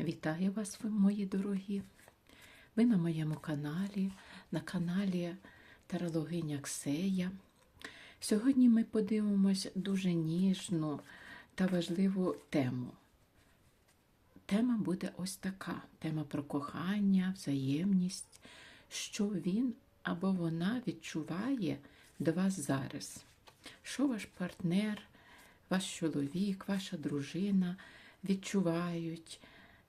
Вітаю вас, мої дорогі! Ви на моєму каналі, на каналі Тарологиня Ксея. Сьогодні ми подивимось дуже ніжну та важливу тему. Тема буде ось така: тема про кохання, взаємність, що він або вона відчуває до вас зараз. Що ваш партнер, ваш чоловік, ваша дружина відчувають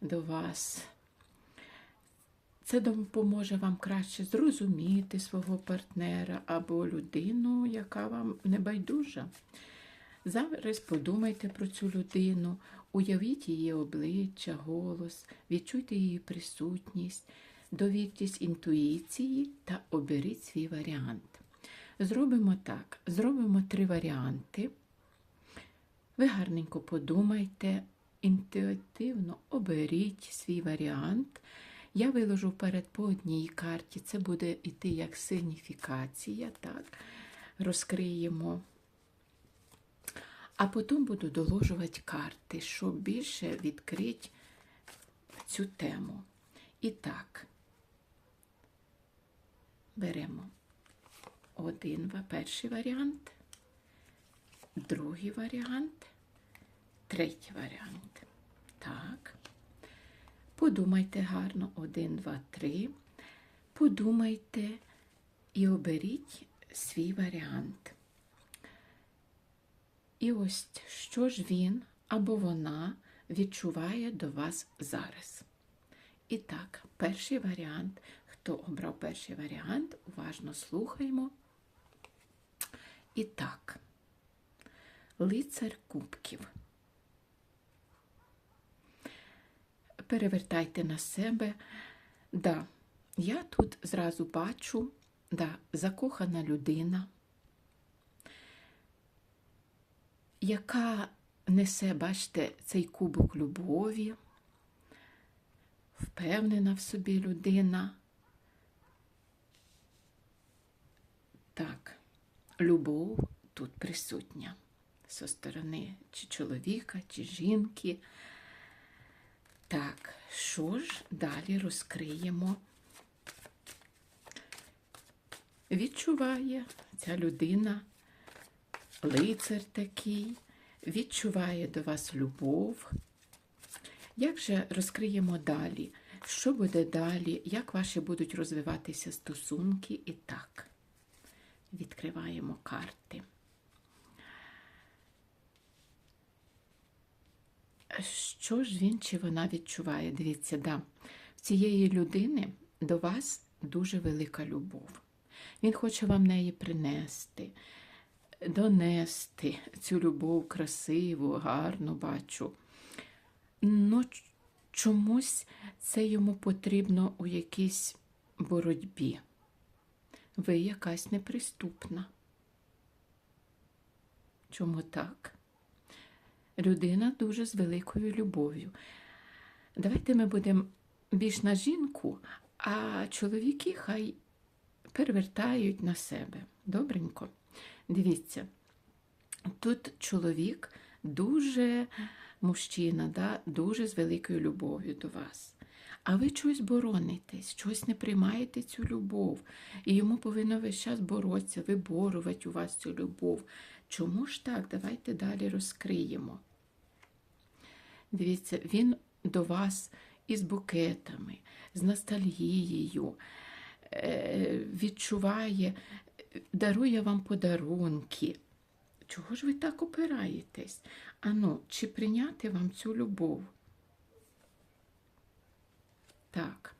до вас. Це допоможе вам краще зрозуміти свого партнера або людину, яка вам не байдужа. Зараз подумайте про цю людину, уявіть її обличчя, голос, відчуйте її присутність, довіртесь інтуїції та оберіть свій варіант. Зробимо так: зробимо три варіанти. Ви гарненько подумайте, інтуїтивно оберіть свій варіант. Я виложу вперед по одній карті. Це буде йти як сигніфікація, так, розкриємо. А потім буду доложувати карти, щоб більше відкрити цю тему. І так, беремо один перший варіант, другий варіант, третій варіант. Так. Подумайте гарно, один, два, три. Подумайте і оберіть свій варіант. І ось що ж він або вона відчуває до вас зараз. І так, перший варіант. Хто обрав перший варіант, уважно слухаємо. І так, лицар кубків. Перевертайте на себе. Да, я тут зразу бачу, да, закохана людина, яка несе, бачите, цей кубок любові, впевнена в собі людина. Так, любов тут присутня зі сторони чи чоловіка, чи жінки. Так, що ж далі розкриємо? Відчуває ця людина, лицар такий, відчуває до вас любов. Як же розкриємо далі? Що буде далі? Як ваші будуть розвиватися стосунки? І так, відкриваємо карти. Що ж він чи вона відчуває? Дивіться, да, в цієї людини до вас дуже велика любов. Він хоче вам неї принести, донести цю любов красиву, гарну бачу. Ну, чомусь це йому потрібно у якійсь боротьбі. Ви якась неприступна. Чому так? Людина дуже з великою любов'ю. Давайте ми будемо більш на жінку, а чоловіки хай перевертають на себе. Добренько. Дивіться, тут чоловік дуже мужчина, да, дуже з великою любов'ю до вас. А ви щось боронитесь, щось не приймаєте цю любов. І йому повинно весь час боротися, виборувати у вас цю любов. Чому ж так? Давайте далі розкриємо. Дивіться, він до вас із букетами, з ностальгією, е, відчуває, дарує вам подарунки. Чого ж ви так опираєтесь? Ану, чи прийняти вам цю любов? Так.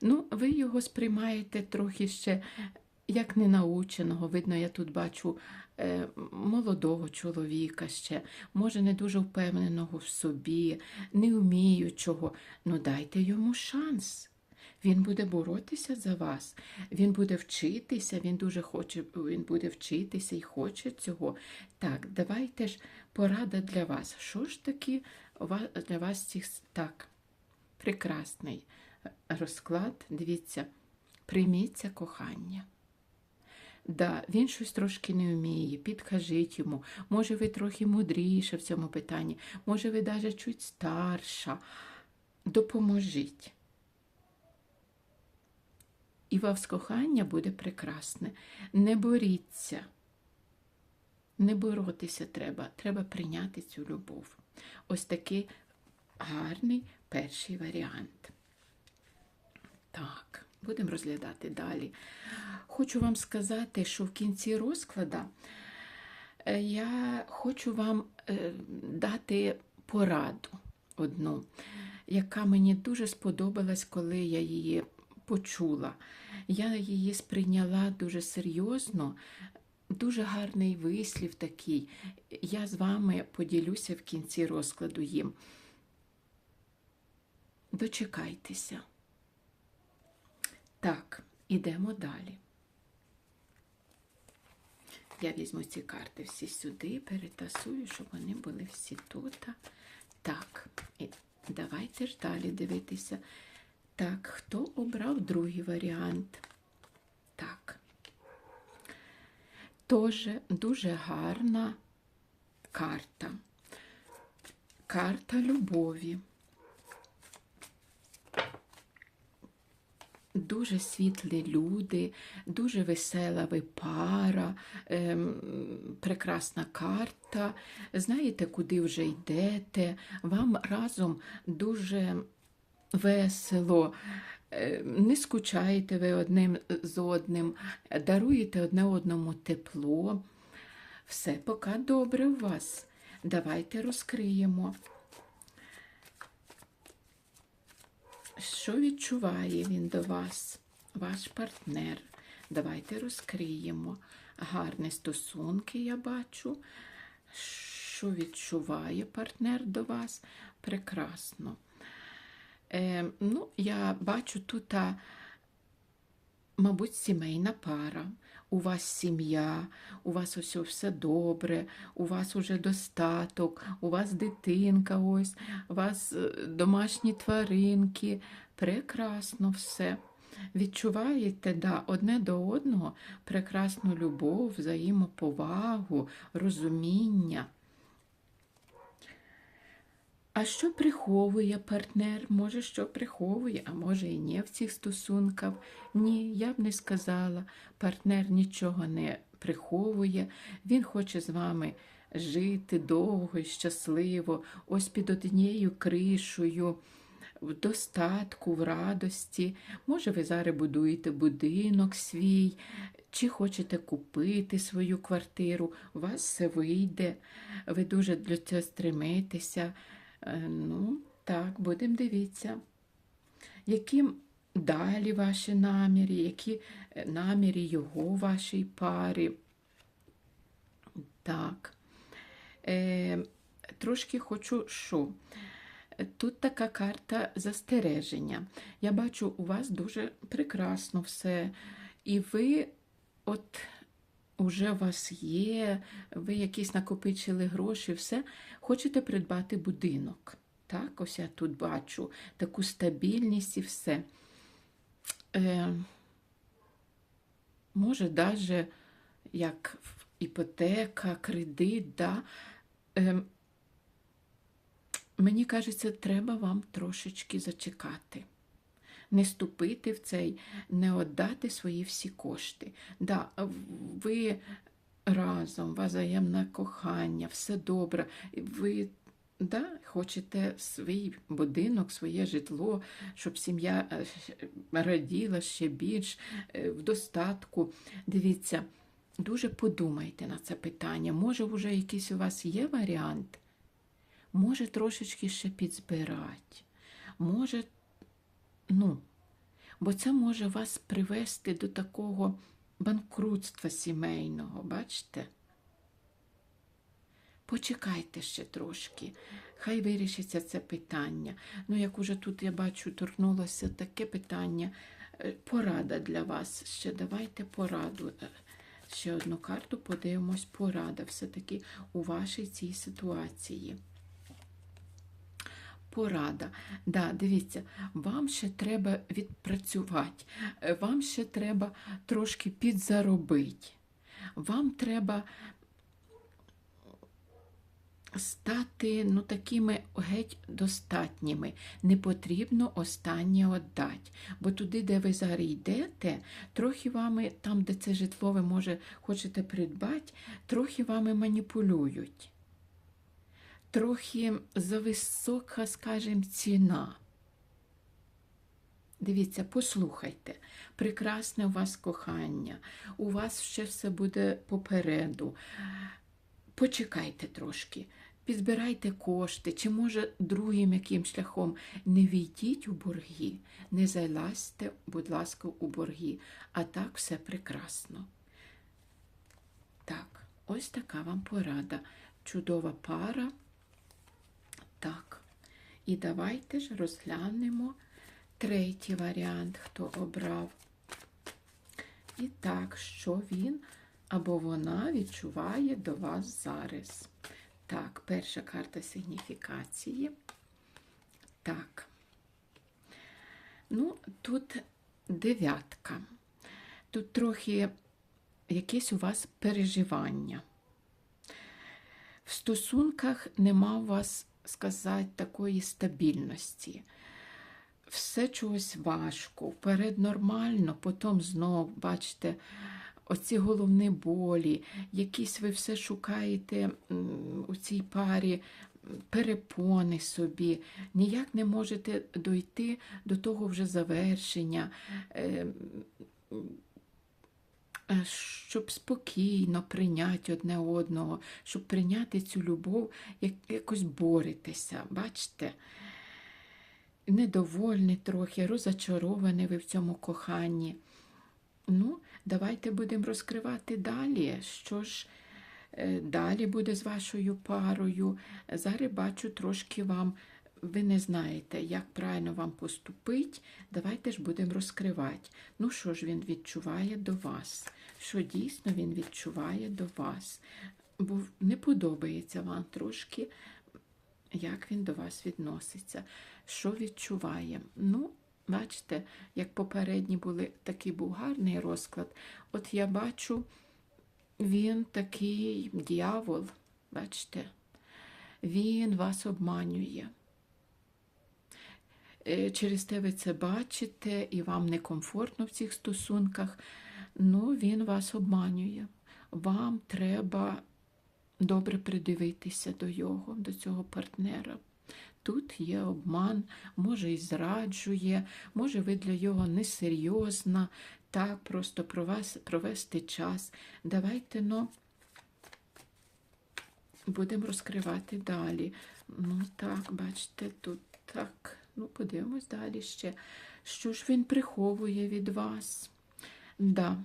Ну, ви його сприймаєте трохи ще як ненаученого. Видно, я тут бачу молодого чоловіка ще, може, не дуже впевненого в собі, не вміючого. Ну дайте йому шанс. Він буде боротися за вас, він буде вчитися, він дуже хоче, він буде вчитися і хоче цього. Так, давайте ж порада для вас. Що ж таки для вас цих так, прекрасний розклад, дивіться, прийміться кохання. Да, він щось трошки не вміє, підкажіть йому. Може, ви трохи мудріша в цьому питанні, може, ви навіть чуть старша. допоможіть. І вас кохання буде прекрасне. Не боріться. Не боротися треба, треба прийняти цю любов. Ось такий гарний перший варіант. Так, будемо розглядати далі. Хочу вам сказати, що в кінці розклада е, я хочу вам е, дати пораду одну, яка мені дуже сподобалась, коли я її почула. Я її сприйняла дуже серйозно, дуже гарний вислів такий. Я з вами поділюся в кінці розкладу їм. Дочекайтеся. Так, ідемо далі. Я візьму ці карти всі сюди, перетасую, щоб вони були всі тут. Так, і давайте ж далі дивитися. Так, хто обрав другий варіант? Так. Тоже дуже гарна карта. Карта любові. Дуже світлі люди, дуже весела ви пара, ем, прекрасна карта. Знаєте, куди вже йдете. Вам разом дуже весело, е, не скучаєте ви одним з одним, даруєте одне одному тепло. Все поки добре у вас. Давайте розкриємо. Що відчуває він до вас, ваш партнер? Давайте розкриємо. Гарні стосунки, я бачу. Що відчуває партнер до вас? Прекрасно. Е, ну, Я бачу тут, мабуть, сімейна пара. У вас сім'я, у вас ось все добре, у вас уже достаток, у вас дитинка, ось, у вас е, домашні тваринки. Прекрасно все. Відчуваєте да, одне до одного прекрасну любов, взаємоповагу, розуміння. А що приховує партнер? Може, що приховує, а може і ні в цих стосунках. Ні, я б не сказала. Партнер нічого не приховує, він хоче з вами жити довго і щасливо, ось під однією кришою, в достатку, в радості. Може, ви зараз будуєте будинок свій, чи хочете купити свою квартиру, у вас все вийде, ви дуже для цього стремитеся. Е, Ну, так, будемо дивитися. Які далі ваші наміри, які е, наміри його вашій парі. Так. Е, Трошки хочу що. Тут така карта застереження. Я бачу, у вас дуже прекрасно все. І ви, от, уже у вас є, ви якісь накопичили гроші, все, хочете придбати будинок. Так, ось я тут бачу таку стабільність і все. Е, Може, навіть як іпотека, кредит, да. Е, Мені кажеться, треба вам трошечки зачекати. Не ступити в цей, не віддати свої всі кошти. Да, ви разом, у вас взаємне кохання, все добре. Ви да, хочете свій будинок, своє житло, щоб сім'я е, раділа ще більш е, в достатку. Дивіться, дуже подумайте на це питання. Може, вже якийсь у вас є варіант? Може, трошечки ще підзбирати. Може, ну, бо це може вас привести до такого банкрутства сімейного, бачите? Почекайте ще трошки, хай вирішиться це питання. Ну, як уже тут я бачу, торкнулося таке питання, е, порада для вас. Ще давайте пораду. Е, ще одну карту подивимось, порада все-таки у вашій цій ситуації. Порада. Да, Дивіться, вам ще треба відпрацювати, е, вам ще треба трошки підзаробити. Вам треба стати ну, такими геть достатніми. Не потрібно останнє віддати. Бо туди, де ви зараз йдете, трохи вами, там, де це житло ви може хочете придбати, трохи вами маніпулюють. Трохи зависока, скажімо, ціна. Дивіться, послухайте, прекрасне у вас кохання, у вас ще все буде попереду. Почекайте трошки, підзбирайте кошти, чи може другим яким шляхом не війдіть у борги, не залазьте, будь ласка, у борги, а так все прекрасно. Так, ось така вам порада. Чудова пара. Так. І давайте ж розглянемо третій варіант, хто обрав. І так, що він або вона відчуває до вас зараз. Так, перша карта сигніфікації. Так. Ну, тут дев'ятка. Тут трохи якесь у вас переживання. В стосунках нема у вас, сказати, такої стабільності. Все чогось важко, вперед нормально, потім знов, бачите, оці головні болі, якісь ви все шукаєте у цій парі перепони собі, ніяк не можете дойти до того вже завершення, е, щоб спокійно прийняти одне одного, щоб прийняти цю любов, як, якось боретеся, бачите? Недовольні трохи, розочаровані ви в цьому коханні. Ну, давайте будемо розкривати далі. Що ж е, далі буде з вашою парою? Зараз бачу трошки вам, ви не знаєте, як правильно вам поступити. Давайте ж будемо розкривати. Ну, що ж він відчуває до вас? Що дійсно він відчуває до вас? Бо не подобається вам трошки, як він до вас відноситься. Що відчуває? Ну, Бачите, як попередні були, такий був гарний розклад. От я бачу, він такий дьявол, бачите, він вас обманює. Е, через те ви це бачите, і вам некомфортно в цих стосунках, ну він вас обманює. Вам треба добре придивитися до його, до цього партнера. Тут є обман, може і зраджує, може ви для його несерйозна, так просто провести час. Давайте ну, будемо розкривати далі. Ну так, бачите, тут так. Ну, подивимось далі ще. Що ж він приховує від вас? Да,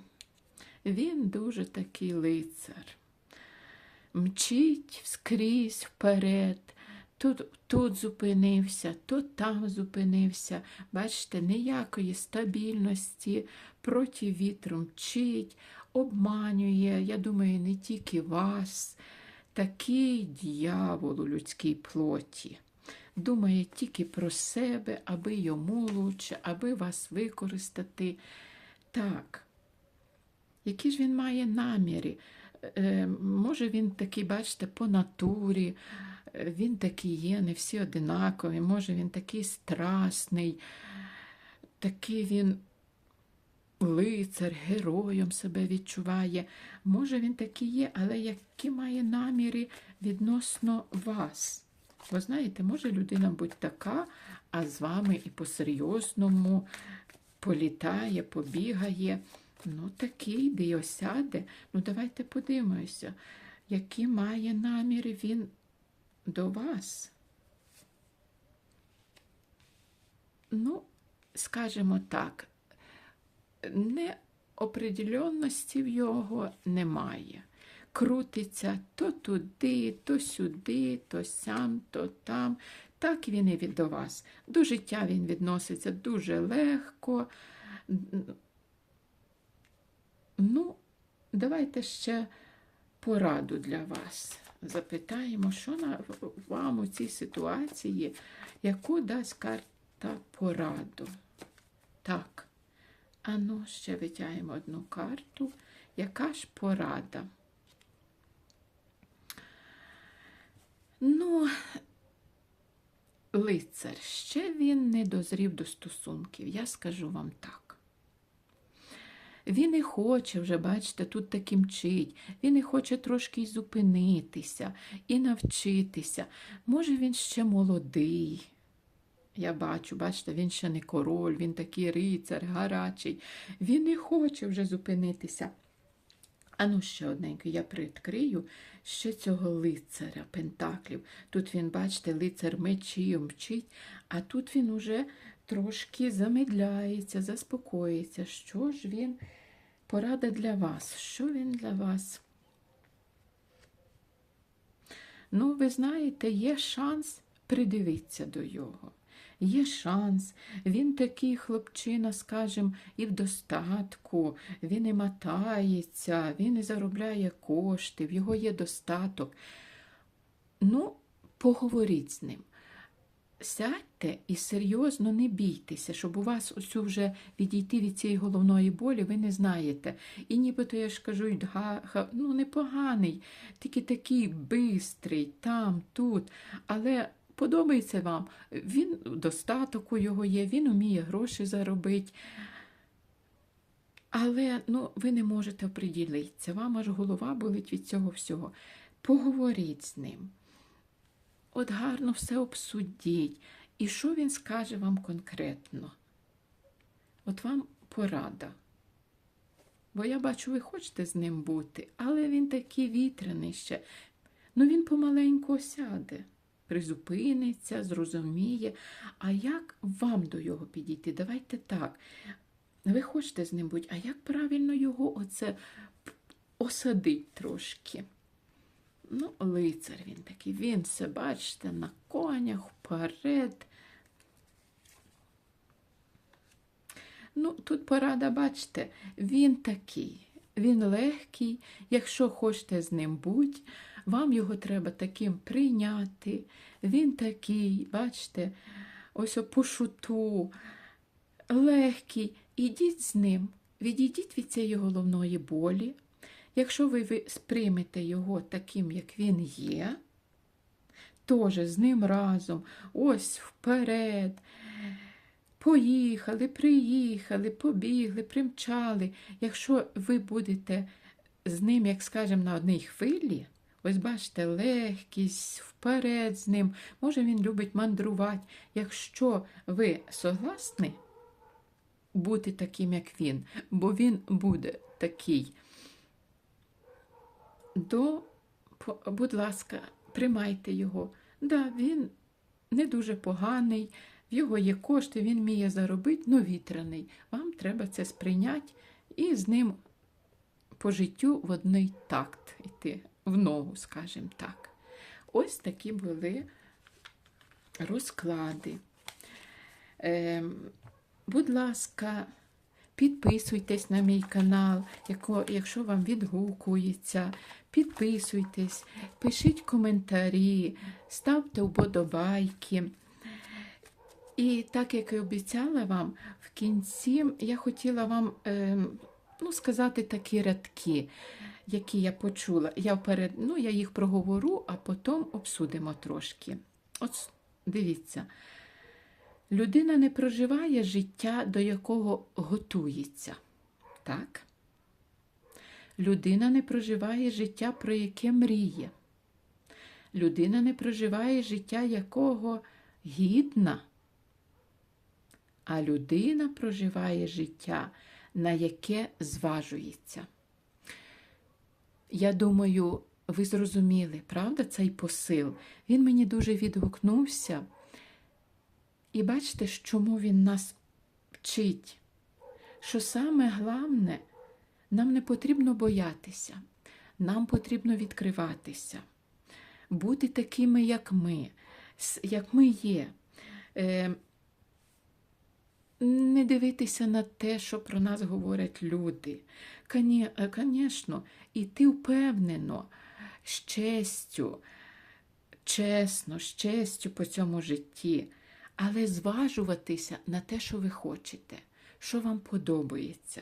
він дуже такий лицар. Мчить скрізь вперед. Тут тут зупинився, тут там зупинився. Бачите, ніякої стабільності, проти вітру мчить, обманює, я думаю, не тільки вас, такий дьявол у людській плоті. Думає тільки про себе, аби йому лучше, аби вас використати. Так, які ж він має наміри? Е, може, він такий, бачите, по натурі він такий є, не всі одинакові, може він такий страсний, такий він лицар, героєм себе відчуває. Може, він такий є, але які має наміри відносно вас. Ви знаєте, може людина бути така, а з вами і по-серйозному політає, побігає. Ну, такий, де й осяде. Ну, давайте подивимося, які має наміри він до вас. Ну, скажімо так, неопределенності в його немає. Крутиться то туди, то сюди, то сям, то там. Так він і від до вас. До життя він відноситься дуже легко. Ну, давайте ще пораду для вас запитаємо, що на, вам у цій ситуації, яку дасть карта пораду. Так, а ну, ще витягуємо одну карту. Яка ж порада? Ну, лицар, ще він не дозрів до стосунків, я скажу вам так. Він і хоче вже, бачите, тут таки мчить. Він і хоче трошки й зупинитися і навчитися. Може, він ще молодий. Я бачу, бачите, він ще не король, він такий рицар, гарячий. Він і хоче вже зупинитися. А ну ще одненько, я приоткрию ще цього лицаря Пентаклів. Тут він, бачите, лицар мечів мчить, а тут він уже трошки замедляється, заспокоїться. Що ж він порада для вас? Що він для вас? Ну, ви знаєте, є шанс придивитися до його. Є шанс, він такий хлопчина, скажем, і в достатку, він і мотається, він і заробляє кошти, в його є достаток. Ну, поговоріть з ним. Сядьте і серйозно не бійтеся, щоб у вас усю вже відійти від цієї головної болі, ви не знаєте. І нібито я ж кажу, ну непоганий, тільки такий бистрий, там, тут. Але подобається вам, він достаток у його є, він вміє гроші заробити. Але ну, ви не можете оприділитися, вам аж голова болить від цього всього. Поговоріть з ним. От гарно все обсудіть. І що він скаже вам конкретно? От вам порада. Бо я бачу, ви хочете з ним бути, але він такий вітряний ще. Ну він помаленьку осяде, призупиниться, зрозуміє. А як вам до його підійти? Давайте так. Ви хочете з ним бути, а як правильно його оце осадить трошки? Ну, лицар він такий, він все, бачите, на конях вперед. Ну, тут порада, бачите, він такий, він легкий. Якщо хочете з ним бути, вам його треба таким прийняти. Він такий, бачите, ось о, по шуту, легкий. Ідіть з ним, відійдіть від цієї головної болі. Якщо ви сприймете його таким, як він є, теж з ним разом, ось вперед. Поїхали, приїхали, побігли, примчали. Якщо ви будете з ним, як скажемо, на одній хвилі, ось бачите, легкість, вперед з ним, може він любить мандрувати. Якщо ви согласні бути таким, як він, бо він буде такий, то, будь ласка, приймайте його. Да, він не дуже поганий, в його є кошти, він вміє заробити, ну вітряний. Вам треба це сприйняти і з ним по життю в одний такт йти, в ногу, скажімо так. Ось такі були розклади. Ем, будь ласка, підписуйтесь на мій канал, якщо вам відгукується. Підписуйтесь, пишіть коментарі, ставте вподобайки. І так як і обіцяла вам, в кінці я хотіла вам ем, ну, сказати такі рядки, які я почула. Я вперед, ну, я їх проговорю, а потім обсудимо трошки. От дивіться. Людина не проживає життя, до якого готується. Так? Людина не проживає життя, про яке мріє. Людина не проживає життя, якого гідна. А людина проживає життя, на яке зважується. Я думаю, ви зрозуміли, правда, цей посил? Він мені дуже відгукнувся. І бачите, чому він нас вчить? Що саме головне, нам не потрібно боятися, нам потрібно відкриватися, бути такими, як ми, як ми є. Е, не дивитися на те, що про нас говорять люди. Звісно, іти впевнено, з честю, чесно, з честю по цьому житті, але зважуватися на те, що ви хочете, що вам подобається.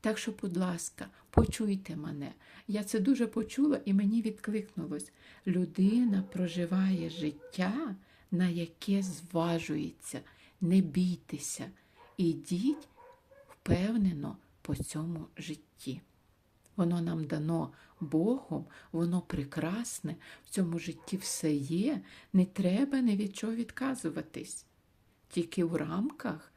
Так що, будь ласка, почуйте мене. Я це дуже почула і мені відкликнулось. Людина проживає життя, на яке зважується. Не бійтеся, ідіть впевнено по цьому житті. Воно нам дано Богом, воно прекрасне, в цьому житті все є, не треба ні від чого відказуватись. Тільки в рамках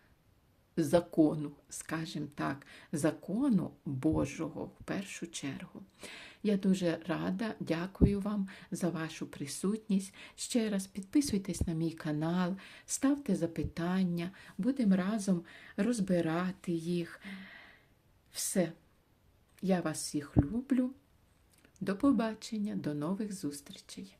закону, скажімо так, закону Божого в першу чергу. Я дуже рада, дякую вам за вашу присутність. Ще раз підписуйтесь на мій канал, ставте запитання, будемо разом розбирати їх. Все. Я вас всіх люблю. До побачення, до нових зустрічей.